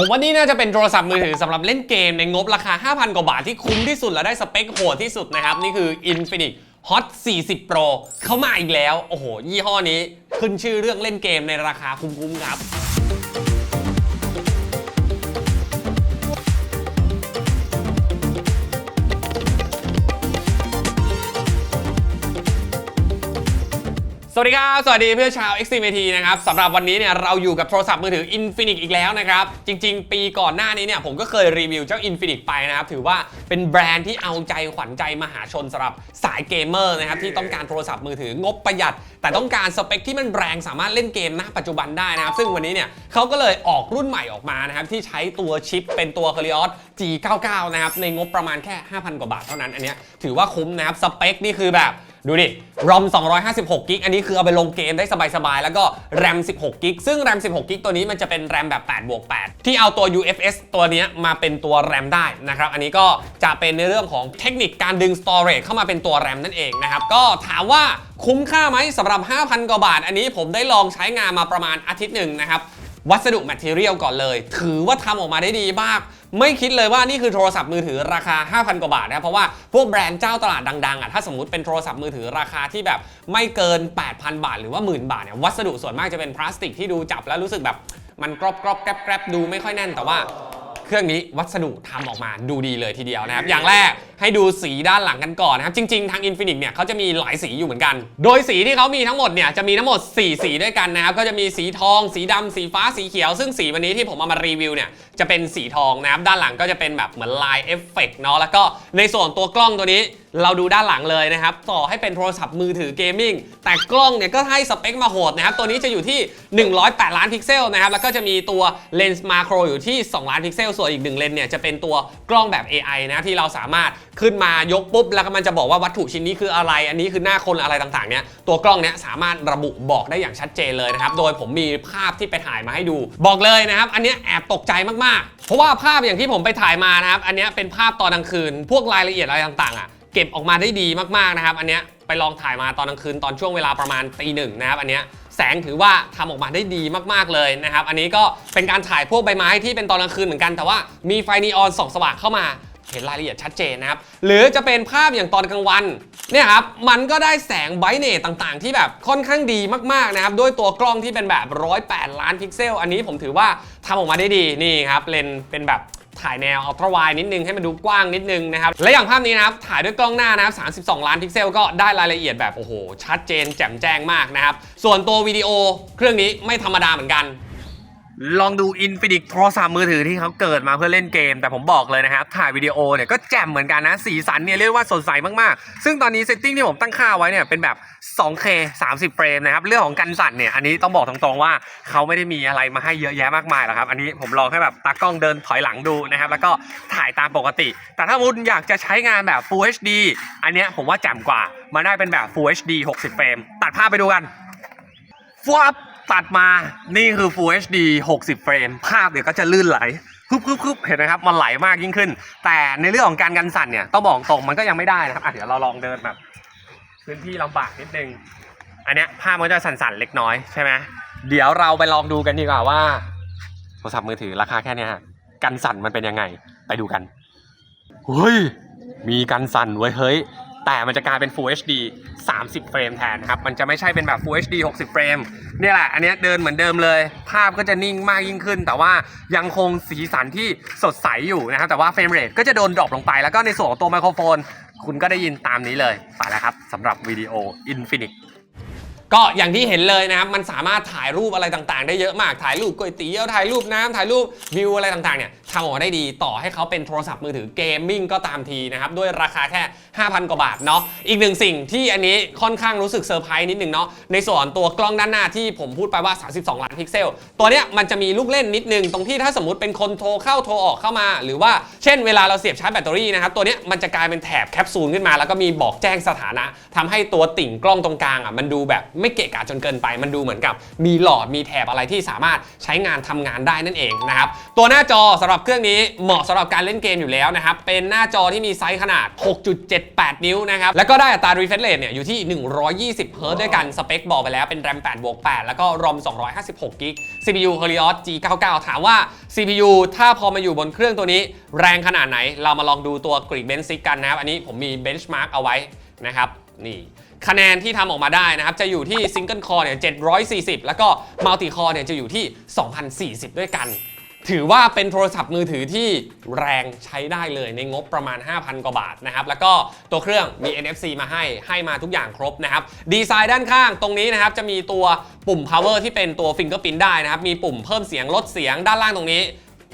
ผมว่านี่น่าจะเป็นโทรศัพท์มือถือสำหรับเล่นเกมในงบราคา 5,000 กว่าบาทที่คุ้มที่สุดและได้สเปคโหดที่สุดนะครับ นี่คือ Infinix Hot 40 Pro เข้ามาอีกแล้ว โอ้โห ยี่ห้อนี้ขึ้นชื่อเรื่องเล่นเกมในราคาคุ้มๆครับ วัสดีครับ สวัสดีเพื่อนชาว XCMT นะครับสำหรับวันนี้เนี่ยเราอยู่กับโทรศัพท์มือถือ Infinix อีกแล้วนะครับ จริง ๆ ปีก่อนหน้านี้เนี่ยผมก็เคยรีวิวเจ้า Infinix ไปนะครับ ถือว่าเป็นแบรนด์ที่เอาใจขวัญใจมหาชนสำหรับสายเกมเมอร์นะครับ ที่ต้องการโทรศัพท์มือถืองบประหยัด แต่ต้องการสเปคที่มันแรงสามารถเล่นเกมณปัจจุบันได้นะครับ ซึ่งวันนี้เนี่ยเขาก็เลยออกรุ่นใหม่ออกมานะครับที่ใช้ตัวชิปเป็นตัว c a r i o s G99 นะครับในงบประมาณแค่ 5,000 กว่าบาทเท่านั้นอันนี้ถือว่าคุ้มนะครับสเปคนี่คือแบบ ดูดิ ROM 256กิกอันนี้คือเอาไปลงเกมได้สบายๆ แล้วก็ RAM 16กิกซึ่ง RAM 16กิกตัวนี้มันจะเป็น RAM แบบ8บวก8ที่เอาตัว UFS ตัวนี้มาเป็นตัว RAM ได้นะครับ อันนี้ก็จะเป็นในเรื่องของเทคนิคการดึง storage เข้ามาเป็นตัว RAM นั่นเองนะครับ ก็ถามว่าคุ้มค่าไหมสำหรับ 5,000 กว่าบาท อันนี้ผมได้ลองใช้งานมาประมาณอาทิตย์หนึ่งนะครับ วัสดุแมทเทียลก่อนเลย ถือว่าทำออกมาได้ดีมาก ไม่คิดเลยว่านี่คือโทรศัพท์มือถือราคา 5,000 กว่าบาทนะเพราะว่าพวกแบรนด์เจ้าตลาดดังๆอะถ้าสมมติเป็นโทรศัพท์มือถือราคาที่แบบไม่เกิน 8,000 บาท หรือว่าหมื่นบาทเนี่ยวัสดุส่วนมากจะเป็นพลาสติกที่ดูจับแล้วรู้สึกแบบมันกรอบกรอบแกรบแกรบดูไม่ค่อยแน่นแต่ว่า เครื่องนี้วัสดุทำออกมาดูดีเลยทีเดียวนะครับอย่างแรก ให้ดูสีด้านหลังกันก่อนนะครับ จริง ๆ ทาง Infinix เนี่ยเขาจะมีหลายสีอยู่เหมือนกัน โดยสีที่เขามีทั้งหมดเนี่ยจะมีทั้งหมด 4 สีด้วยกันนะครับ ก็จะมีสีทอง สีดำสีฟ้าสีเขียว ซึ่งสีวันนี้ที่ผมเอามารีวิวเนี่ยจะเป็นสีทองนะครับ ด้านหลังก็จะเป็นแบบเหมือนลายเอฟเฟกต์เนาะ แล้วก็ในส่วนตัวกล้องตัวนี้เราดูด้านหลังเลยนะครับ ต่อให้เป็นโทรศัพท์มือถือเกมมิ่งแต่กล้องเนี่ยก็ให้สเปคมาโหดนะครับ ตัวนี้จะอยู่ที่ 108 ล้านพิกเซลนะครับ แล้วก็จะมีตัวเลนส์มาโครอยู่ที่ 2 ล้านพิกเซล ส่วนอีกหนึ่งเลนเนี่ยจะเป็นตัวกล้องแบบ AI นะที่เราสามารถ ขึ้นมายกปุ๊บแล้วก็มันจะบอกว่าวัตถุชิ้นนี้คืออะไร อันนี้คือหน้าคนอะไรต่างๆเนี่ยตัวกล้องเนี่ยสามารถระบุบอกได้อย่างชัดเจนเลยนะครับโดยผมมีภาพที่ไปถ่ายมาให้ดู บอกเลยนะครับอันนี้แอบตกใจมากๆ เพราะว่าภาพอย่างที่ผมไปถ่ายมานะครับอันนี้เป็นภาพตอนกลางคืน พวกรายละเอียดอะไรต่างๆอะเก็บออกมาได้ดีมากๆนะครับ อันเนี้ยไปลองถ่ายมาตอนกลางคืนตอนช่วงเวลาประมาณตีหนึ่งนะครับอันเนี้ยแสงถือว่าทำออกมาได้ดีมากๆเลยนะครับ อันนี้ก็เป็นการถ่ายพวกใบไม้ที่เป็นตอนกลางคืนเหมือนกันแต่ว่ามีไฟนีออนส่องสว่างเข้ามา เห็นรายละเอียดชัดเจนนะครับ หรือจะเป็นภาพอย่างตอนกลางวันเนี่ยครับมันก็ได้แสงไบเนตต่างๆ ที่แบบค่อนข้างดีมากๆนะครับด้วยตัวกล้องที่เป็นแบบ 108 ล้านพิกเซล อันนี้ผมถือว่าทำออกมาได้ดีนี่ครับเลนเป็นแบบถ่ายแนวอัลตร้าไวนิดนึงให้มันดูกว้างนิดนึงนะครับ และอย่างภาพนี้นะครับ ถ่ายด้วยกล้องหน้านะครับ 32 ล้านพิกเซลก็ได้รายละเอียดแบบ โอ้โห ชัดเจนแจ่มแจ้งมากนะครับ ส่วนตัววิดีโอเครื่องนี้ไม่ธรรมดาเหมือนกัน ลองดู Infinix โทรศัพท์มือถือที่เขาเกิดมาเพื่อเล่นเกม แต่ผมบอกเลยนะครับ ถ่ายวิดีโอเนี่ยก็แจ่มเหมือนกันนะ สีสันเนี่ยเรียกว่าสดใสมากๆ ซึ่งตอนนี้เซตติ้งที่ผมตั้งค่าไว้เนี่ยเป็นแบบ 2K 30 เฟรมนะครับ เรื่องของกันสั่นเนี่ย อันนี้ต้องบอกตรงๆว่าเขาไม่ได้มีอะไรมาให้เยอะแยะมากมายหรอกครับ อันนี้ผมลองแค่แบบตากล้องเดินถอยหลังดูนะครับ แล้วก็ถ่ายตามปกติ แต่ถ้าคุณอยากจะใช้งานแบบ Full HD อันเนี้ยผมว่าแจ่มกว่ามาได้เป็นแบบ Full HD 60 เฟรมตัดภาพไปดูกันฟับ ตัดมานี่คือ Full HD 60 เฟรม ภาพเดี๋ยวก็จะลื่นไหลคึบคึบคึบเห็นไหมครับ มันไหลมากยิ่งขึ้น แต่ในเรื่องของการกันสั่นเนี่ยต้องบอกตรงมันก็ยังไม่ได้นะครับอะเดี๋ยวเราลองเดินแบบพื้นที่ลำบากนิดนึง อันเนี้ยภาพมันจะสั่นๆเล็กน้อยใช่ไหมเดี๋ยวเราไปลองดูกันดีกว่าว่าโทรศัพท์มือถือราคาแค่เนี้ยกันสั่นมันเป็นยังไง ไปดูกันเฮ้ยมีกันสั่นไว้ยเฮ้ย แต่มันจะกลายเป็น Full HD 30 เฟรมแทนครับ มันจะไม่ใช่เป็นแบบ Full HD 60 เฟรมเนี่ยแหละ อันนี้เดินเหมือนเดิมเลย ภาพก็จะนิ่งมากยิ่งขึ้น แต่ว่ายังคงสีสันที่สดใสอยู่นะครับ แต่ว่าเฟรมเรทก็จะโดนดรอปลงไป แล้วก็ในส่วนของตัวไมโครโฟน คุณก็ได้ยินตามนี้เลย ไปแล้วครับสำหรับวิดีโอ Infinix ก็อย่างที่เห็นเลยนะครับ มันสามารถถ่ายรูปอะไรต่างๆ ได้เยอะมาก ถ่ายรูปก๋วยเตี๋ยว ถ่ายรูปน้ำถ่ายรูปวิวอะไรต่างๆ เนี่ยำออกมาได้ดี ต่อให้เขาเป็นโทรศัพท์มือถือเกมมิ่งก็ตามทีนะครับ ด้วยราคาแค่ 5,000 กว่าบาทเนาะอีกหนึ่งสิ่งที่อันนี้ค่อนข้างรู้สึกเซอร์ไพรส์นิดนึงเนาะในส่วนตัวกล้องด้านหน้าที่ผมพูดไปว่า 32 ล้านพิกเซล ตัวเนี้ยมันจะมีลูกเล่นนิดนึง ตรงที่ถ้าสมมติเป็นคนโทรเข้าโทรออกเข้ามา หรือว่าเช่นเวลาเราเสียบชาร์จแบตเตอรี่นะครับตัวเนี้ยมันจะกลายเป็นแถบแคปซูลขึ้นมา แล้วก็มีบอกแจ้งสถานะทำให้ตัวติ่งกล้องตรงกลางอะมันดูแบบไม่เกะกะจนเกินไป มันดูเหมือนกับมีหลอดมีแถบอะไรที่สามารถใช้งานทำงานได้นั่นเองนะครับตัวหน้าจอสำหรับเครื่องนี้เหมาะสำหรับการเล่นเกมอยู่แล้วนะครับ เป็นหน้าจอที่มีไซส์ขนาด 6.78 นิ้วนะครับ แล้วก็ได้อัตรา refresh rate เนี่ยอยู่ที่ 120เฮิร์ตด้วยกัน สเปคบอกไปแล้วเป็น RAM 8บวก8แล้วก็ ROM 256กิก CPU Helios G99 ถามว่า CPU ถ้าพอมาอยู่บนเครื่องตัวนี้ แรงขนาดไหน เรามาลองดูตัว Geekbench กันนะครับ อันนี้ผมมี benchmark เอาไว้นะครับนี่คะแนนที่ทำออกมาได้นะครับ จะอยู่ที่ Single Core เนี่ย740 แล้วก็ Multi Core เนี่ยจะอยู่ที่ 2040 ด้วยกัน ถือว่าเป็นโทรศัพท์มือถือที่แรงใช้ได้เลยในงบประมาณ 5,000 กว่าบาทนะครับ แล้วก็ตัวเครื่องมี NFC มาให้ให้มาทุกอย่างครบนะครับ ดีไซน์ด้านข้างตรงนี้นะครับ จะมีตัวปุ่ม power ที่เป็นตัว fingerprint ได้นะครับ มีปุ่มเพิ่มเสียงลดเสียงด้านล่างตรงนี้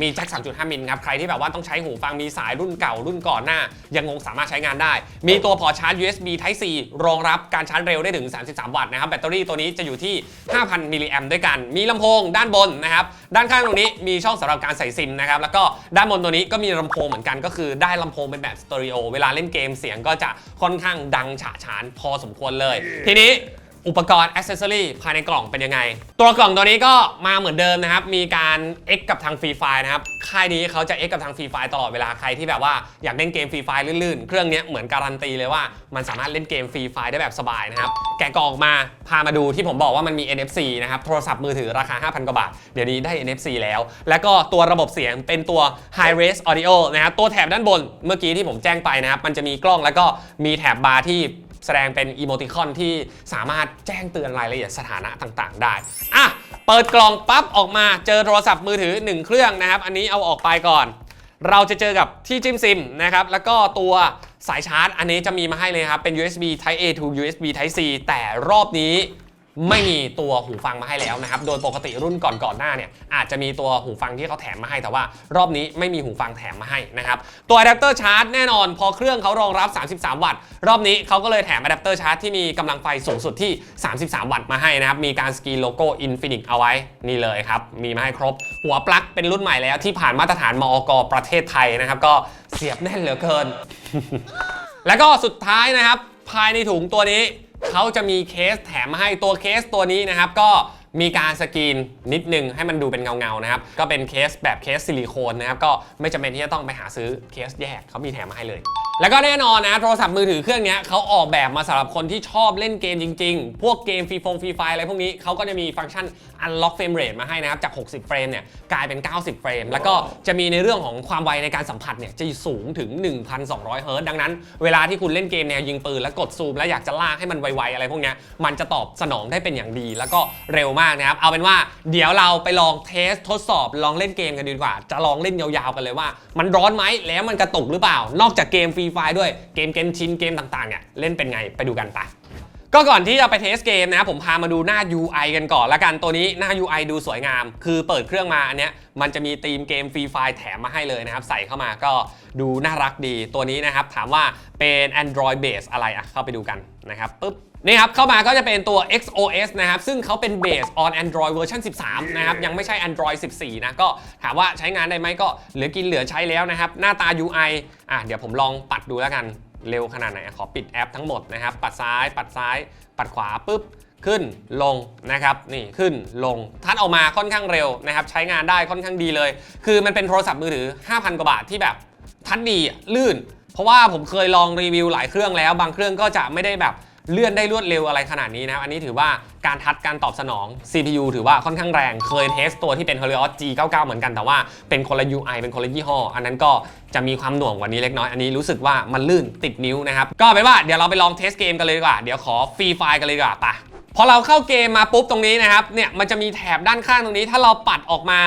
มีแจ็ค 3.5 มิลครับ ใครที่แบบว่าต้องใช้หูฟังมีสายรุ่นเก่ารุ่นก่อนหน้า ยังคงสามารถใช้งานได้ มีตัวพอร์ตชาร์จ USB Type C รองรับการชาร์จเร็วได้ถึง 33 วัตต์นะครับ แบตเตอรี่ตัวนี้จะอยู่ที่ 5,000 มิลลิแอมด้วยกัน มีลำโพงด้านบนนะครับ ด้านข้างตรงนี้มีช่องสำหรับการใส่ซิมนะครับ แล้วก็ด้านบนตัวนี้ก็มีลำโพงเหมือนกัน ก็คือได้ลำโพงเป็นแบบสเตอริโอ เวลาเล่นเกมเสียงก็จะค่อนข้างดังฉะฉานพอสมควรเลย ทีนี้ อุปกรณ์อ c เซสซอรีภายในกล่องเป็นยังไง ตัวกล่องตัวนี้ก็มาเหมือนเดิมนะครับ มีการ X กับทางฟรีไฟนะครับ ค่ายนี้เขาจะ X กับทางฟรีไฟตลอดเวลาใครที่แบบว่าอยากเล่นเกมฟรีไฟลื่นๆ เครื่องนี้เหมือนการันตีเลยว่ามันสามารถเล่นเกมฟรีไฟได้แบบสบายนะครับ แกะกล่องมาพามาดูที่ผมบอกว่ามันมี NFC นะครับ โทรศัพท์มือถือราคา 5,000 กว่าบาท เดี๋ยวนี้ได้ NFC แล้ว แล้วก็ตัวระบบเสียงเป็นตัว High Res Audio นะครับ ตัวแถบด้านบนเมื่อกี้ที่ผมแจ้งไปนะครับ มันจะมีกล้องแล้วก็มีแถบบาร์ที่ แสดงเป็นอีโมติคอนที่สามารถแจ้งเตือนรายละเอียดสถานะต่างๆ ได้ อะ เปิดกล่องปั๊บออกมาเจอโทรศัพท์มือถือ 1 เครื่องนะครับ อันนี้เอาออกไปก่อน เราจะเจอกับที่จิ้มซิมนะครับ แล้วก็ตัวสายชาร์จ อันนี้จะมีมาให้เลยครับ เป็น USB Type A to USB Type C แต่รอบนี้ ไม่มีตัวหูฟังมาให้แล้วนะครับ โดยปกติรุ่นก่อนๆหน้าเนี่ยอาจจะมีตัวหูฟังที่เขาแถมมาให้ แต่ว่ารอบนี้ไม่มีหูฟังแถมมาให้นะครับ ตัวอะแดปเตอร์ชาร์จแน่นอนพอเครื่องเขารองรับ 33 วัตต์ รอบนี้เขาก็เลยแถมอะแดปเตอร์ชาร์จที่มีกำลังไฟสูงสุดที่ 33 วัตต์มาให้นะครับ มีการสกรีนโลโก้ Infinix เอาไว้นี่เลยครับ มีมาให้ครบ หัวปลั๊กเป็นรุ่นใหม่แล้วที่ผ่านมาตรฐานมอกประเทศไทยนะครับ ก็เสียบแน่นเหลือเกิน แล้วก็สุดท้ายนะครับภายในถุงตัวนี้ เขาจะมีเคสแถมมาให้ตัวเคสตัวนี้นะครับ ก็มีการสกรีนนิดนึงให้มันดูเป็นเงาๆนะครับ ก็เป็นเคสแบบเคสซิลิโคนนะครับ ก็ไม่จำเป็นที่จะต้องไปหาซื้อเคสแยกเขามีแถมมาให้เลย แล้วก็แน่นอนนะโทรศัพท์มือถือเครื่องนี้เขาออกแบบมาสำหรับคนที่ชอบเล่นเกมจริง ๆ พวกเกมฟรีฟงฟรีไฟอะไรพวกนี้เขาก็จะมีฟังก์ชัน unlock frame rate มาให้นะครับ จาก 60 เฟรมเนี่ยกลายเป็น 90 เฟรม แล้วก็จะมีในเรื่องของความไวในการสัมผัสเนี่ยจะสูงถึง 1,200 เฮิร์ตซ์ดังนั้น เวลาที่คุณเล่นเกมแนวยิงปืน แล้วกดซูม แล้วอยากจะลากให้มันไวๆอะไรพวกนี้มันจะตอบสนองได้เป็นอย่างดี แล้วก็เร็วมากนะครับเอาเป็นว่าเดี๋ยวเราไปลองเทสทดสอบลองเล่นเกมกันดีกว่า จะลองเล่นยาวๆกันเลยว่า มันร้อนไหมแล้วมันกระตุกหรือเปล่านอกจากเกมฟรีไฟด้วยเกมเกมชินเกมต่างๆเนี่ยเล่นเป็นไงไปดูกันไปก็ก่อนที่จะไปเทสเกมนะผมพามาดูหน้า UI กันก่อนละกันตัวนี้หน้า UI ดูสวยงาม คือเปิดเครื่องมาอันเนี้ยมันจะมีธีมเกมฟรีไฟแถมมาให้เลยนะครับ ใส่เข้ามาก็ดูน่ารักดีตัวนี้นะครับ ถามว่าเป็น Android base อะไรอะเข้าไปดูกันนะครับปุ๊บ นี่ครับ เข้ามาก็จะเป็นตัว XOS นะครับ ซึ่งเขาเป็น base on Android version 13 นะครับ ยังไม่ใช่ Android 14 นะ ก็ถามว่าใช้งานได้ไหมก็เหลือกินเหลือใช้แล้วนะครับ หน้าตา UI อะเดี๋ยวผมลองปัดดูแล้วกัน เร็วขนาดไหน ขอปิดแอปทั้งหมดนะครับ ปัดซ้าย ปัดซ้าย ปัดขวาปุ๊บขึ้นลงนะครับนี่ขึ้นลงทัดออกมาค่อนข้างเร็วนะครับ ใช้งานได้ค่อนข้างดีเลย คือมันเป็นโทรศัพท์มือถือ 5,000 กว่าบาทที่แบบทัดดีอะลื่น เพราะว่าผมเคยลองรีวิวหลายเครื่องแล้ว บางเครื่องก็จะไม่ได้แบบ เลื่อนได้รวดเร็วอะไรขนาดนี้นะครับอันนี้ถือว่าการทัดการตอบสนอง CPU ถือว่าค่อนข้างแรง เคยเทสตัวที่เป็น Helios G99 เหมือนกันแต่ว่าเป็นคนละ UI เป็นคนละยี่ห้อ อันนั้นก็จะมีความหน่วงกว่านี้เล็กน้อย อันนี้รู้สึกว่ามันลื่นติดนิ้วนะครับ ก็เป็นว่าเดี๋ยวเราไปลองเทสเกมกันเลยดีกว่า เดี๋ยวขอฟรีไฟล์กันเลยดีกว่าไปะพอเราเข้าเกมมาปุ๊บตรงนี้นะครับ เนี่ยมันจะมีแถบด้านข้างตรงนี้ ถ้าเราปัดออกมา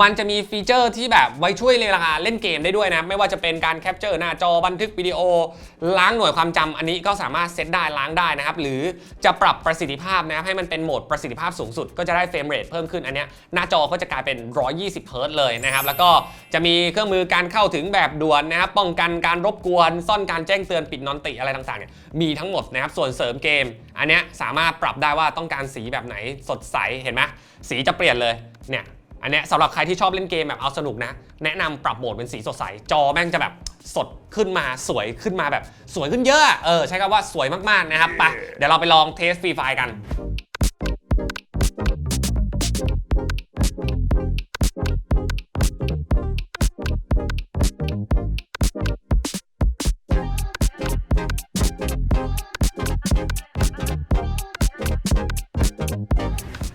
มันจะมีฟีเจอร์ที่แบบไว้ช่วยเวลาเล่นเกมได้ด้วยนะ ไม่ว่าจะเป็นการแคปเจอร์หน้าจอบันทึกวิดีโอ ล้างหน่วยความจำอันนี้ก็สามารถเซตได้ล้างได้นะครับ หรือจะปรับประสิทธิภาพนะครับให้มันเป็นโหมดประสิทธิภาพสูงสุด ก็จะได้เฟรมเรทเพิ่มขึ้นอันนี้หน้าจอก็จะกลายเป็น 120เฮิร์ตเลยนะครับแล้วก็จะมีเครื่องมือการเข้าถึงแบบด่วนนะครับป้องกันการรบกวนซ่อนการแจ้งเตือนปิดนอนติอะไรต่างๆเนี่ยมีทั้งหมดนะครับส่วนเสริมเกม อันนี้สามารถปรับได้ว่าต้องการสีแบบไหนสดใสเห็นไหมสีจะเปลี่ยนเลยเนี่ย อันนี้สำหรับใครที่ชอบเล่นเกมแบบเอาสนุกนะ แนะนำปรับโหมดเป็นสีสดใส จอแม่งจะแบบสดขึ้นมาสวยขึ้นมาแบบสวยขึ้นเยอะเออใช้คำว่าสวยมากๆนะครับไปเดี๋ยวเราไปลองเทสฟรีไฟกัน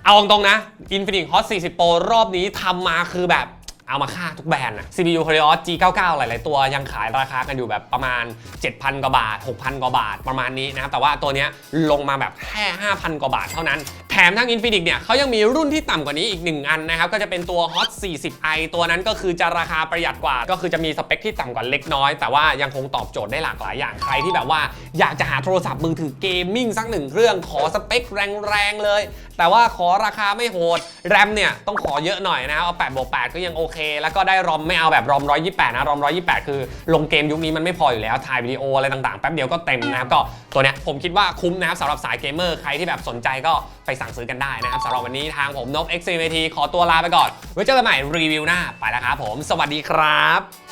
เอาตรงๆนะ Infinix Hot 40 Pro รอบนี้ทำมาคือแบบ เอามาฆ่าทุกแบรนด์นะ CPU Helios G99 หลาย ๆ ตัวยังขายราคากันอยู่แบบประมาณ 7,000 กว่าบาท 6,000 กว่าบาทประมาณนี้นะครับ แต่ว่าตัวนี้ลงมาแบบแค่ 5,000 กว่าบาทเท่านั้น แถมทั้ง Infinix เนี่ยเขายังมีรุ่นที่ต่ำกว่านี้อีก 1 อันนะครับ ก็จะเป็นตัว Hot 40i ตัวนั้นก็คือจะราคาประหยัดกว่า ก็คือจะมีสเปคที่ต่ำกว่าเล็กน้อย แต่ว่ายังคงตอบโจทย์ได้หลากหลายอย่างใครที่แบบว่าอยากจะหาโทรศัพท์มือถือเกมมิ่งสักหนึ่งเครื่องขอสเปคแรงๆเลย แต่ว่าขอราคาไม่โหดแรมเนี่ยต้องขอเยอะหน่อยนะครับเอา8บวก8ก็ยังโอเคแล้วก็ได้รอมไม่เอาแบบรอม 128 นะ รอม 128 คือลงเกมยุคนี้มันไม่พออยู่แล้ว ถ่ายวิดีโออะไรต่างๆ แป๊บเดียวก็เต็มนะครับ ก็ตัวเนี้ยผมคิดว่าคุ้มนะครับสำหรับสายเกมเมอร์ ใครที่แบบสนใจก็ไปสั่งซื้อกันได้นะครับสำหรับวันนี้ทางผมนบ x c m t ขอตัวลาไปก่อน ไว้เจอกันใหม่รีวิวหน้า ไปแล้วครับผม สวัสดีครับ